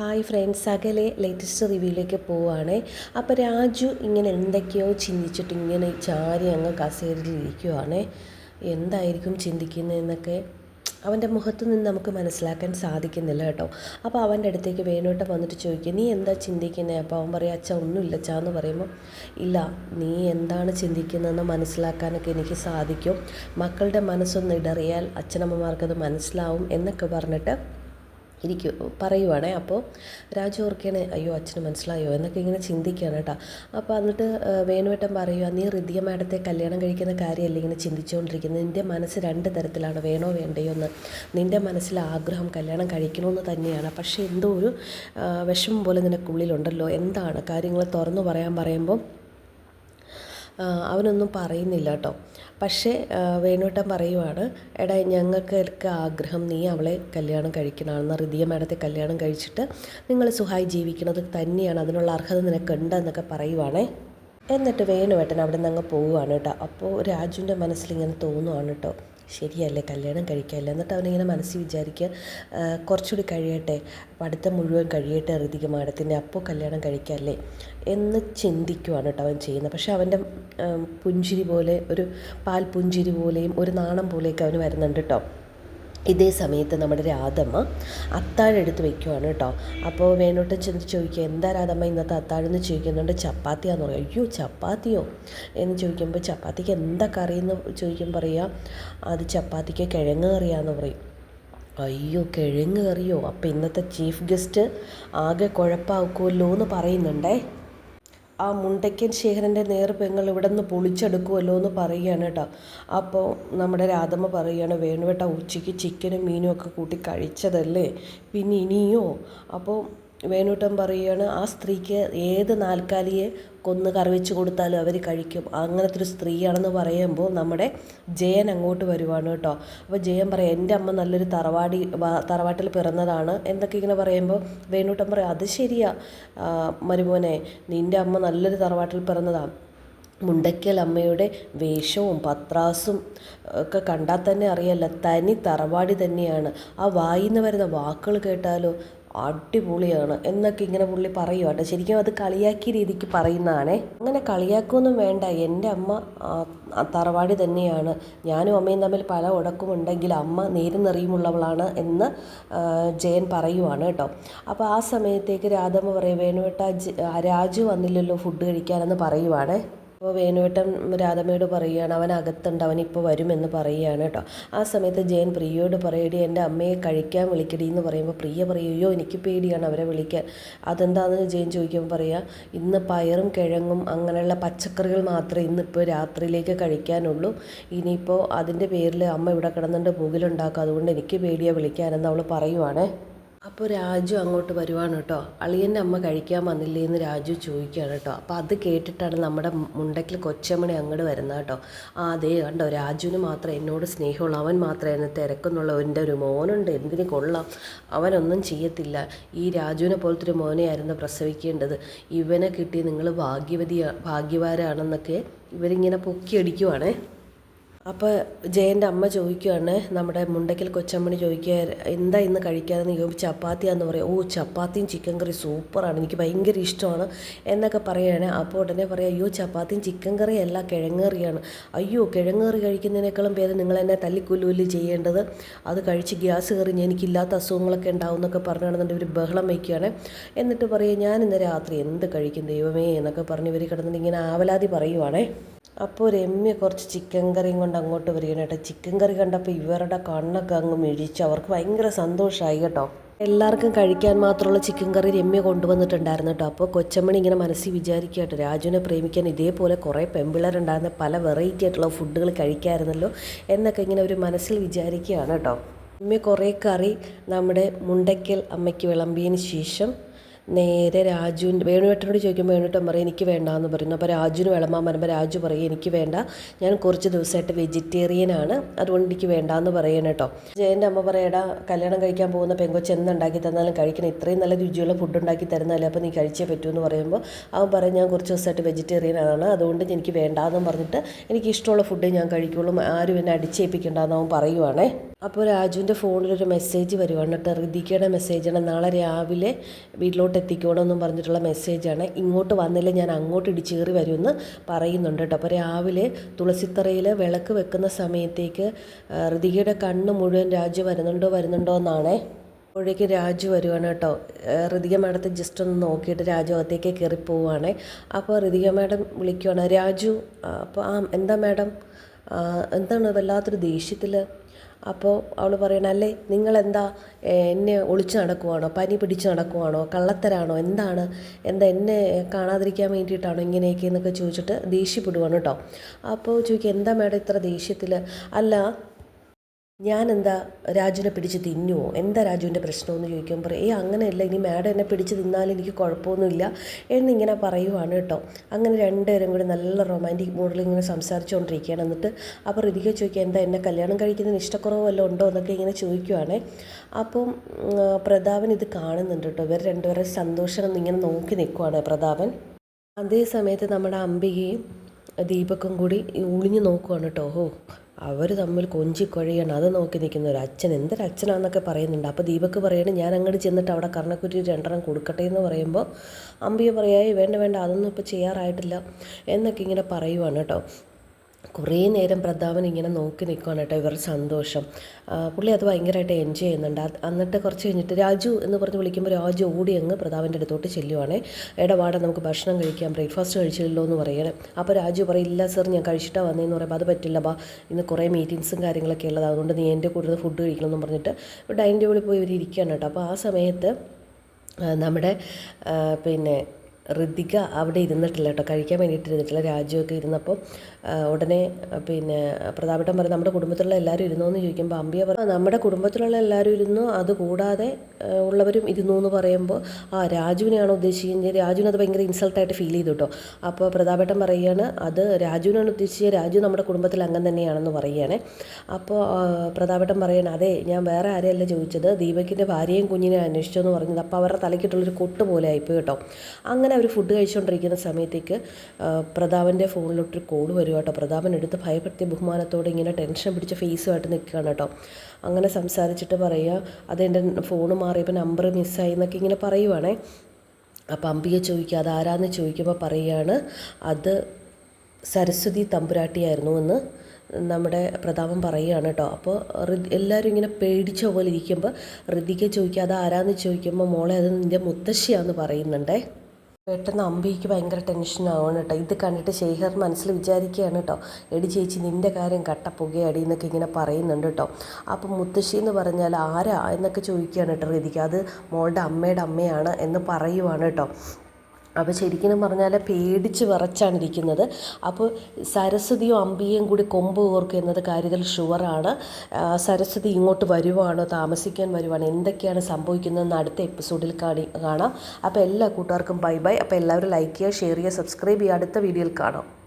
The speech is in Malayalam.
ഹായ് ഫ്രണ്ട്സ് അകലെ ലേറ്റസ്റ്റ് റിവ്യൂയിലേക്ക് പോവുകയാണ് അപ്പോൾ രാജു ഇങ്ങനെ എന്തൊക്കെയോ ചിന്തിച്ചിട്ട് ഇങ്ങനെ ചാരി അങ്ങ് കസേരിലിരിക്കുവാണ് എന്തായിരിക്കും ചിന്തിക്കുന്നതെന്നൊക്കെ അവന്റെ മുഖത്ത് നിന്ന് നമുക്ക് മനസ്സിലാക്കാൻ സാധിക്കുന്നില്ല കേട്ടോ. അപ്പോൾ അവന്റെ അടുത്തേക്ക് വേണോട്ട് വന്നിട്ട് ചോദിക്കുക നീ എന്താ ചിന്തിക്കുന്നത് അപ്പോൾ അവൻ പറയും അച്ഛ ഒന്നുമില്ല അച്ഛ എന്ന് പറയുമ്പോൾ ഇല്ല നീ എന്താണ് ചിന്തിക്കുന്നതെന്ന് മനസ്സിലാക്കാനൊക്കെ എനിക്ക് സാധിക്കും. മക്കളുടെ മനസ്സൊന്ന് ഇടറിയാൽ അച്ഛനമ്മമാർക്കത് മനസ്സിലാവും എന്നൊക്കെ പറഞ്ഞിട്ട് ഇരിക്കും പറയുവാണേ. അപ്പോൾ രാജു ഓർക്കണേ അയ്യോ അച്ഛന് മനസ്സിലായോ? എന്നൊക്കെ ഇങ്ങനെ ചിന്തിക്കുകയാണ് കേട്ടോ. അപ്പോൾ എന്നിട്ട് വേണുവേട്ടൻ പറയുക നീ റിദ്യ മാഡത്തെ കല്യാണം കഴിക്കുന്ന കാര്യമല്ല ഇങ്ങനെ ചിന്തിച്ചുകൊണ്ടിരിക്കുന്നത് നിന്റെ മനസ്സ് രണ്ട് തരത്തിലാണ് വേണോ വേണ്ടയോ എന്ന്. നിന്റെ മനസ്സിൽ ആഗ്രഹം കല്യാണം കഴിക്കണമെന്ന് തന്നെയാണ്. പക്ഷേ എന്തോ ഒരു വിഷമം പോലെ നിനക്കുള്ളിലുണ്ടല്ലോ. എന്താണ്? കാര്യങ്ങൾ തുറന്നു പറയാൻ പറയുമ്പോൾ അവനൊന്നും പറയുന്നില്ല കേട്ടോ. പക്ഷേ വേണുവേട്ടൻ പറയുവാണ് എടാ ഞങ്ങൾക്കൊക്കെ ആഗ്രഹം നീ അവളെ കല്യാണം കഴിക്കണമെന്ന് റിദിയ മാഡത്തെ കല്യാണം കഴിച്ചിട്ട് നിങ്ങൾ സുഹായി ജീവിക്കുന്നത് തന്നെയാണ്. അതിനുള്ള അർഹത നിനക്കുണ്ടെന്നൊക്കെ പറയുവാണേ. എന്നിട്ട് വേണുവേട്ടൻ അവിടെ നിന്ന് അങ്ങ് പോവുകയാണ് കേട്ടോ. അപ്പോൾ രാജുവിന്റെ മനസ്സിലിങ്ങനെ തോന്നുവാണ് കേട്ടോ. ശരിയല്ലേ കല്യാണം കഴിക്കാല്ല? എന്നിട്ട് അവനിങ്ങനെ മനസ്സിൽ വിചാരിക്കുക കുറച്ചുകൂടി കഴിയട്ടെ പഠിത്തം മുഴുവൻ കഴിയട്ടെ ഋതിക മാഡത്തിന്റെ അപ്പോൾ കല്യാണം കഴിക്കാമല്ലേ എന്ന് ചിന്തിക്കുവാണ് കേട്ടോ അവൻ ചെയ്യുന്നത്. പക്ഷേ അവന്റെ പുഞ്ചിരി പോലെ ഒരു പാൽ പുഞ്ചിരി പോലെയും ഒരു നാണം പോലെയൊക്കെ അവന് വരുന്നുണ്ട് കേട്ടോ. ഇതേ സമയത്ത് നമ്മുടെ രാധമ്മ അത്താഴെടുത്ത് വെക്കുവാണ് കേട്ടോ. അപ്പോൾ വേണോട്ട് ചെന്ന് ചോദിക്കുക എന്താ രാധമ്മ ഇന്നത്തെ അത്താഴെന്ന് ചോദിക്കുന്നുണ്ട് ചപ്പാത്തിയാന്ന് പറയും. അയ്യോ ചപ്പാത്തിയോ? എന്ന് ചോദിക്കുമ്പോൾ ചപ്പാത്തിക്ക് എന്താ കറി? എന്ന് ചോദിക്കുമ്പോൾ പറയുക അത് ചപ്പാത്തിക്ക് കിഴങ്ങ് കറിയാന്ന് പറയും. അയ്യോ കിഴങ്ങ് കറിയോ? അപ്പോൾ ഇന്നത്തെ ചീഫ് ഗസ്റ്റ് ആകെ കുഴപ്പമാക്കുമല്ലോ എന്ന് പറയുന്നുണ്ടേ. ആ മുണ്ടയ്ക്കൻ ശേഖരന്റെ നേർ പെങ്ങൾ ഇവിടെ നിന്ന് പൊളിച്ചെടുക്കുമല്ലോ എന്ന് പറയുകയാണ് കേട്ടോ. അപ്പോൾ നമ്മുടെ രാധമ്മ പറയുകയാണ് വേണുവേട്ട ഉച്ചയ്ക്ക് ചിക്കനും മീനും ഒക്കെ കൂട്ടി കഴിച്ചതല്ലേ? പിന്നെ ഇനിയോ? അപ്പോൾ വേണൂട്ടൻ പറയുകയാണ് ആ സ്ത്രീക്ക് ഏത് നാൽക്കാലിയെ കൊന്ന് കറിവെച്ച് കൊടുത്താലും അവർ കഴിക്കും. അങ്ങനത്തെ ഒരു സ്ത്രീയാണെന്ന് പറയുമ്പോൾ നമ്മുടെ ജയൻ അങ്ങോട്ട് വരുവാണ് കേട്ടോ. അപ്പോൾ ജയൻ പറയാം എന്റെ അമ്മ നല്ലൊരു തറവാടി തറവാട്ടിൽ പിറന്നതാണ്. എന്തൊക്കെ ഇങ്ങനെ പറയുമ്പോൾ വേണൂട്ടൻ പറയും അത് ശരിയാ. മരുമോനെ നിന്റെ അമ്മ നല്ലൊരു തറവാട്ടിൽ പിറന്നതാണ് മുണ്ടയ്ക്കൽ അമ്മയുടെ വേഷവും പത്രാസും ഒക്കെ കണ്ടാൽ തന്നെ അറിയാമല്ലോ തനി തറവാടി തന്നെയാണ്. ആ വായിന്ന് വരുന്ന വാക്കുകൾ കേട്ടാലോ അടിപൊളിയാണ് എന്നൊക്കെ ഇങ്ങനെ പുള്ളി പറയുവാട്ടെ ശരിക്കും അത് കളിയാക്കിയ രീതിക്ക് പറയുന്നതാണേ. അങ്ങനെ കളിയാക്കുമൊന്നും വേണ്ട. എന്റെ അമ്മ തറവാടി തന്നെയാണ്. ഞാനും അമ്മയും തമ്മിൽ പല ഉടക്കുമുണ്ടെങ്കിൽ അമ്മ നേരും നിറയുമുള്ളവളാണ് എന്ന് ജയൻ പറയുവാണ് കേട്ടോ. അപ്പോൾ ആ സമയത്തേക്ക് രാധമ്മ പറയും വേണുവേട്ട രാജു വന്നില്ലല്ലോ ഫുഡ് കഴിക്കാനെന്ന് പറയുവാണേ. അപ്പോൾ വേണുവേട്ടൻ രാധമ്മയോട് പറയുകയാണ് അവൻ അകത്തുണ്ട് അവനിപ്പോൾ വരുമെന്ന് പറയുകയാണ് കേട്ടോ ആ സമയത്ത് ജയൻ പ്രിയയോട് പറയടി എന്റെ അമ്മയെ കഴിക്കാൻ വിളിക്കടി എന്ന് പറയുമ്പോൾ പ്രിയ പറയുകയോ എനിക്ക് പേടിയാണ് അവരെ വിളിക്കാൻ. അതെന്താണെന്ന് ജയൻ ചോദിക്കുമ്പോൾ പറയുക ഇന്ന് പയറും കിഴങ്ങും അങ്ങനെയുള്ള പച്ചക്കറികൾ മാത്രമേ ഇന്നിപ്പോൾ രാത്രിയിലേക്ക് കഴിക്കാനുള്ളൂ. ഇനിയിപ്പോൾ അതിന്റെ പേരിൽ അമ്മ ഇവിടെ കിടന്നുണ്ട് പുകിലുണ്ടാക്കും അതുകൊണ്ട് എനിക്ക് പേടിയാണ് വിളിക്കാനെന്ന് അവൾ പറയുവാണേ. അപ്പോൾ രാജു അങ്ങോട്ട് വരുവാണ് കേട്ടോ. അളിയന്റെ അമ്മ കഴിക്കാൻ വന്നില്ലേ എന്ന് രാജു ചോദിക്കുകയാണ് കേട്ടോ. അപ്പോൾ അത് കേട്ടിട്ടാണ് നമ്മുടെ മുണ്ടക്കിൽ കൊച്ചമ്മണി അങ്ങോട്ട് വരുന്നത് കേട്ടോ. ആ അതേ കണ്ടോ രാജുവിന് മാത്രമേ എന്നോട് സ്നേഹമുള്ളൂ അവൻ മാത്രമേ എന്നെ തിരക്കുന്നുള്ള. എന്റെ ഒരു മോനുണ്ട് എന്തിനു കൊള്ളാം? അവനൊന്നും ചെയ്യത്തില്ല. ഈ രാജുവിനെ പോലത്തെ ഒരു മോനെയായിരുന്നു പ്രസവിക്കേണ്ടത്. ഇവനെ കിട്ടി നിങ്ങൾ ഭാഗ്യവതി ഭാഗ്യവാരാണെന്നൊക്കെ ഇവരിങ്ങനെ പൊക്കിയടിക്കുവാണേ. അപ്പോൾ ജയന്റെ അമ്മ ചോദിക്കുകയാണ് നമ്മുടെ മുണ്ടക്കൽ കൊച്ചമ്മണി ചോദിക്കുക എന്താ ഇന്ന് കഴിക്കാതെന്ന് ചോദിച്ചു ചപ്പാത്തിയാന്ന് പറയും. ഓ ചപ്പാത്തിയും ചിക്കൻ കറി സൂപ്പറാണ്. എനിക്ക് ഭയങ്കര ഇഷ്ടമാണ് എന്നൊക്കെ പറയുകയാണ് അപ്പോൾ ഉടനെ പറയാം അയ്യോ ചപ്പാത്തിയും ചിക്കൻ കറിയല്ല അല്ല കറിയാണ് അയ്യോ കിഴങ്ങ് കറി കഴിക്കുന്നതിനേക്കാളും ഭേദം നിങ്ങൾ എന്നെ തല്ലിക്കൊല്ലുകൊല്ലി ചെയ്യേണ്ടത്? അത് കഴിച്ച് ഗ്യാസ് കയറി എനിക്കില്ലാത്ത അസുഖങ്ങളൊക്കെ ഉണ്ടാവും എന്നൊക്കെ പറഞ്ഞാണെന്നുണ്ട് ഇവർ ബഹളം വയ്ക്കുകയാണ് എന്നിട്ട് പറയുക ഞാൻ ഇന്ന് രാത്രി എന്ത് കഴിക്കും ദൈവമേ എന്നൊക്കെ പറഞ്ഞ് ഇവർ കിടന്നിട്ട് ഇങ്ങനെ ആവലാതി പറയുവാണേ. അപ്പോൾ ഒരു രമ്യ കുറച്ച് ചിക്കൻ കറിയും അങ്ങോട്ട് വരികയാണ് കേട്ടോ. ചിക്കൻ കറി കണ്ടപ്പോൾ ഇവരുടെ കണ്ണൊക്കെ അങ്ങ് മിഴിച്ചു. അവർക്ക് ഭയങ്കര സന്തോഷമായി കേട്ടോ. എല്ലാവർക്കും കഴിക്കാൻ മാത്രമുള്ള ചിക്കൻ കറി രമ്യ കൊണ്ടുവന്നിട്ടുണ്ടായിരുന്നു കേട്ടോ. അപ്പോൾ കൊച്ചമ്മണി ഇങ്ങനെ മനസ്സിൽ വിചാരിക്കുക കേട്ടോ. രാജുവിനെ പ്രേമിക്കാൻ ഇതേപോലെ കുറേ പെമ്പിളരുണ്ടായിരുന്ന പല വെറൈറ്റി ആയിട്ടുള്ള ഫുഡുകൾ കഴിക്കാമായിരുന്നല്ലോ എന്നൊക്കെ ഇങ്ങനെ ഒരു മനസ്സിൽ വിചാരിക്കുകയാണ് കേട്ടോ. രമ്യ കുറേ കറി നമ്മുടെ മുണ്ടയ്ക്കൽ അമ്മയ്ക്ക് വിളമ്പിയതിന് ശേഷം നേരെ രാജുവിന്റെ വേണുവേട്ടനോട് ചോദിക്കുമ്പോൾ വേണുവേട്ടൻ പറയും എനിക്ക് വേണ്ട എന്ന് പറയുന്നു. അപ്പോൾ രാജുവിന് വിളമ്പാൻ വരുമ്പോൾ രാജു പറയും എനിക്ക് വേണ്ട. ഞാൻ കുറച്ച് ദിവസമായിട്ട് വെജിറ്റേറിയൻ ആണ് അതുകൊണ്ട് എനിക്ക് വേണ്ട എന്ന് പറയണം കേട്ടോ. ജയന്റെ അമ്മ പറയടാ കല്യാണം കഴിക്കാൻ പോകുന്ന പെങ്കൊച്ച് എന്തുണ്ടാക്കി തന്നാലും കഴിക്കണം. ഇത്രയും നല്ല രുചിയുള്ള ഫുഡ് ഉണ്ടാക്കി തരുന്നതല്ലേ? അപ്പോൾ നീ കഴിച്ചേ പറ്റൂ എന്ന് പറയുമ്പോൾ അവൻ പറയും ഞാൻ കുറച്ച് ദിവസമായിട്ട് വെജിറ്റേറിയൻ ആണ് അതുകൊണ്ട് എനിക്ക് വേണ്ടാന്നും പറഞ്ഞിട്ട് എനിക്ക് ഇഷ്ടമുള്ള ഫുഡ് ഞാൻ കഴിക്കുള്ളൂ. ആരും എന്നെ അടിച്ചേൽപ്പിക്കേണ്ടെന്ന് അവൻ പറയുവാണേ. അപ്പോൾ രാജുവിന്റെ ഫോണിലൊരു മെസ്സേജ് വരുവാണ് കേട്ടോ മെസ്സേജ് മെസ്സേജാണ് നാളെ രാവിലെ വീട്ടിലോട്ട് എത്തിക്കണമെന്നും പറഞ്ഞിട്ടുള്ള മെസ്സേജാണ് ഇങ്ങോട്ട് വന്നില്ല ഞാൻ അങ്ങോട്ട് ഇടിച്ചേറി വരുമെന്ന് പറയുന്നുണ്ട് കേട്ടോ. അപ്പോൾ രാവിലെ തുളസിത്തറയിൽ വിളക്ക് വെക്കുന്ന സമയത്തേക്ക് ഋതികയുടെ കണ്ണ് മുഴുവൻ രാജു വരുന്നുണ്ടോ വരുന്നുണ്ടോ എന്നാണേ. അപ്പോഴേക്ക് രാജു വരുവാണ് കേട്ടോ. ഋതിക മാഡത്തെ ജസ്റ്റ് ഒന്ന് നോക്കിയിട്ട് രാജു അകത്തേക്ക് കയറിപ്പോവാണ് അപ്പോൾ ഋതിക മാഡം വിളിക്കുവാണ്. രാജു അപ്പോൾ ആ എന്താ മാഡം? എന്താണ് വല്ലാത്തൊരു ദേഷ്യത്തിൽ അപ്പോൾ അവൾ പറയണ അല്ലേ നിങ്ങളെന്താ എന്നെ ഒളിച്ച് നടക്കുവാണോ പനി പിടിച്ച് നടക്കുവാണോ കള്ളത്തരാണോ എന്താണ് എന്താ എന്നെ കാണാതിരിക്കാൻ വേണ്ടിയിട്ടാണോ ഇങ്ങനെയൊക്കെ എന്നൊക്കെ ചോദിച്ചിട്ട് ദേഷ്യപ്പെടുവാണ് കേട്ടോ. അപ്പോൾ ചോദിക്കുക എന്താ മേഡം ഇത്ര ദേഷ്യത്തിൽ അല്ല ഞാൻ എന്താ രാജുവിനെ പിടിച്ച് തിന്നുമോ എന്താ രാജുവിന്റെ പ്രശ്നമെന്ന് ചോദിക്കുമ്പോൾ പറയും ഏ അങ്ങനെയല്ല. ഇനി മാഡം എന്നെ പിടിച്ച് തിന്നാലും എനിക്ക് കുഴപ്പമൊന്നുമില്ല. എന്നിങ്ങനെ പറയുവാണ് കേട്ടോ. അങ്ങനെ രണ്ടുപേരും കൂടി നല്ല റൊമാന്റിക് മൂഡിൽ ഇങ്ങനെ സംസാരിച്ചുകൊണ്ടിരിക്കുകയാണ്. എന്നിട്ട് അപ്പോൾ ഋതിക ചോദിക്കുക എന്താ എന്നെ കല്യാണം കഴിക്കുന്നതിന് ഇഷ്ടക്കുറവ് വല്ലതും ഉണ്ടോ? എന്നൊക്കെ ഇങ്ങനെ ചോദിക്കുവാണേ. അപ്പം പ്രതാപൻ ഇത് കാണുന്നുണ്ട് കേട്ടോ. ഇവർ രണ്ടുപേരെ സന്തോഷം ഇങ്ങനെ നോക്കി നിൽക്കുവാണ് പ്രതാപൻ. അതേ സമയത്ത് നമ്മുടെ അംബികയും ദീപക്കും കൂടി ഒളിഞ്ഞു നോക്കുവാണ് കേട്ടോ. ഓ അവർ തമ്മിൽ കൊഞ്ചിക്കൊഴിയാണ് അത് നോക്കി നിൽക്കുന്ന ഒരു അച്ഛൻ. എന്തൊരു അച്ഛനാണെന്നൊക്കെ പറയുന്നുണ്ട്. അപ്പോൾ ദീപക്ക് പറയണേ ഞാൻ അങ്ങോട്ട് ചെന്നിട്ട് അവിടെ കർണക്കുറ്റി രണ്ടെണ്ണം കൊടുക്കട്ടെ എന്ന് പറയുമ്പോൾ അമ്പിയ പറയായി വേണ്ട വേണ്ട അതൊന്നും ഇപ്പോൾ ചെയ്യാറായിട്ടില്ല എന്നൊക്കെ ഇങ്ങനെ പറയുവാണ് കേട്ടോ. കുറേ നേരം പ്രതാപൻ ഇങ്ങനെ നോക്കി നിൽക്കുകയാണ് കേട്ടോ ഇവരുടെ സന്തോഷം. പുള്ളി അത് ഭയങ്കരമായിട്ട് എൻജോയ് ചെയ്യുന്നുണ്ട്. എന്നിട്ട് കുറച്ച് കഴിഞ്ഞിട്ട് രാജു എന്ന് പറഞ്ഞ് വിളിക്കുമ്പോൾ രാജു ഓടി അങ്ങ് പ്രതാപന്റെ അടുത്തോട്ട് ചെല്ലുവാണേ. എടാ വാടാ നമുക്ക് ഭക്ഷണം കഴിക്കാം ബ്രേക്ക്ഫാസ്റ്റ് കഴിച്ചില്ലല്ലോ എന്ന് പറയണേ. അപ്പോൾ രാജു പറയും ഇല്ല സർ ഞാൻ കഴിച്ചിട്ടാണ് വന്നതെന്ന് പറയുമ്പോൾ അത് പറ്റില്ല ബാ ഇന്ന് കുറേ മീറ്റിങ്സും കാര്യങ്ങളൊക്കെ ഉള്ളത്. അതുകൊണ്ട് നീ എന്റെ കൂടുതൽ ഫുഡ് കഴിക്കണമെന്ന് പറഞ്ഞിട്ട് ഡൈനിങ് ടേബിളിൽ പോയി ഇവർ ഇരിക്കുകയാണ് കേട്ടോ. അപ്പോൾ ആ സമയത്ത് നമ്മുടെ പിന്നെ ഋതിക അവിടെ ഇരുന്നിട്ടില്ല കേട്ടോ. കഴിക്കാൻ വേണ്ടിയിട്ട് ഇരുന്നിട്ടില്ല. രാജുവൊക്കെ ഇരുന്നപ്പോൾ ഉടനെ പിന്നെ പ്രതാപേട്ടൻ പറയും നമ്മുടെ കുടുംബത്തിലുള്ള എല്ലാവരും ഇരുന്നോ? എന്ന് ചോദിക്കുമ്പോൾ അമ്പിയ പറഞ്ഞു നമ്മുടെ കുടുംബത്തിലുള്ള എല്ലാവരും ഇരുന്നു. അതുകൂടാതെ ഉള്ളവരും ഇരുന്നു എന്ന് പറയുമ്പോൾ ആ രാജുവിനെയാണോ ഉദ്ദേശിക്കുന്നത്? രാജുവിന് അത് ഭയങ്കര ഇൻസൾട്ടായിട്ട് ഫീൽ ചെയ്തു കേട്ടോ. അപ്പോൾ പ്രതാപേട്ടൻ പറയുകയാണ് അത് രാജുവിനാണ് ഉദ്ദേശിച്ചത്. രാജു നമ്മുടെ കുടുംബത്തിൽ അംഗം തന്നെയാണെന്ന് പറയുകയാണ്. അപ്പോൾ പ്രതാപട്ടം പറയണം അതെ ഞാൻ വേറെ ആരെയല്ല ചോദിച്ചത്. ദീപകിന്റെ ഭാര്യയും കുഞ്ഞിനെ അന്വേഷിച്ചു എന്ന് പറഞ്ഞത്. അപ്പോൾ അവരുടെ തലയ്ക്കിട്ടുള്ളൊരു കൊട്ട് പോലെ ആയിപ്പോയി കേട്ടോ. അങ്ങനെ അവർ ഫുഡ് കഴിച്ചുകൊണ്ടിരിക്കുന്ന സമയത്തേക്ക് പ്രതാപന്റെ ഫോണിലോട്ടൊരു കോൾ വരും കേട്ടോ. പ്രതാപൻ എടുത്ത് ഭയപ്പെടുത്തിയ ബഹുമാനത്തോടെ ഇങ്ങനെ ടെൻഷൻ പിടിച്ച ഫേസുമായിട്ട് നിൽക്കുകയാണ് കേട്ടോ. അങ്ങനെ സംസാരിച്ചിട്ട് പറയുക അതെന്റെ ഫോൺ മാറിയപ്പോൾ നമ്പർ മിസ്സായി എന്നൊക്കെ ഇങ്ങനെ പറയുവാണേ. അപ്പം അമ്പിക ചോദിക്കുക അതാരാന്ന് ചോദിക്കുമ്പോൾ പറയുകയാണ് അത് സരസ്വതി തമ്പുരാട്ടിയായിരുന്നു എന്ന് നമ്മുടെ പ്രതാപം പറയുകയാണ് കേട്ടോ. അപ്പോൾ എല്ലാവരും ഇങ്ങനെ പേടിച്ച പോലെ ഇരിക്കുമ്പോൾ ഋതിക ചോദിക്കുക അത് ആരാന്ന് ചോദിക്കുമ്പോൾ മോളെ അത് നിന്റെ മുത്തശ്ശിയാന്ന് പറയുന്നുണ്ടേ? പെട്ടെന്ന് അമ്പിക്ക് ഭയങ്കര ടെൻഷനാവാണ് കേട്ടോ. ഇത് കണ്ടിട്ട് ശേഖർ മനസ്സിൽ വിചാരിക്കുകയാണ് കേട്ടോ. എടി ചേച്ചി നിന്റെ കാര്യം കട്ടപ്പുകയടി എന്നൊക്കെ ഇങ്ങനെ പറയുന്നുണ്ട് കേട്ടോ. അപ്പം മുത്തശ്ശി എന്ന് പറഞ്ഞാൽ ആരാ എന്നൊക്കെ ചോദിക്കുകയാണ് കേട്ടോ രീതിക്ക് അത് മോളുടെ അമ്മയുടെ അമ്മയാണ് എന്ന് പറയുവാണ് കേട്ടോ. അപ്പോൾ ശരിക്കും പറഞ്ഞാൽ പേടിച്ച് വിറച്ചാണ് ഇരിക്കുന്നത്. അപ്പോൾ സരസ്വതിയും അമ്പിയും കൂടി കൊമ്പ് ഓർക്കുന്നത് കാര്യത്തിൽ ഷുവറാണ് സരസ്വതി ഇങ്ങോട്ട് വരുവാണോ? താമസിക്കാൻ വരുവാണോ? എന്തൊക്കെയാണ് സംഭവിക്കുന്നതെന്ന് അടുത്ത എപ്പിസോഡിൽ കാണി കാണാം. അപ്പോൾ എല്ലാ കൂട്ടുകാർക്കും ബൈ ബൈ അപ്പോൾ എല്ലാവരും ലൈക്ക് ചെയ്യുക ഷെയർ ചെയ്യുക സബ്സ്ക്രൈബ് ചെയ്യുക. അടുത്ത വീഡിയോയിൽ കാണാം.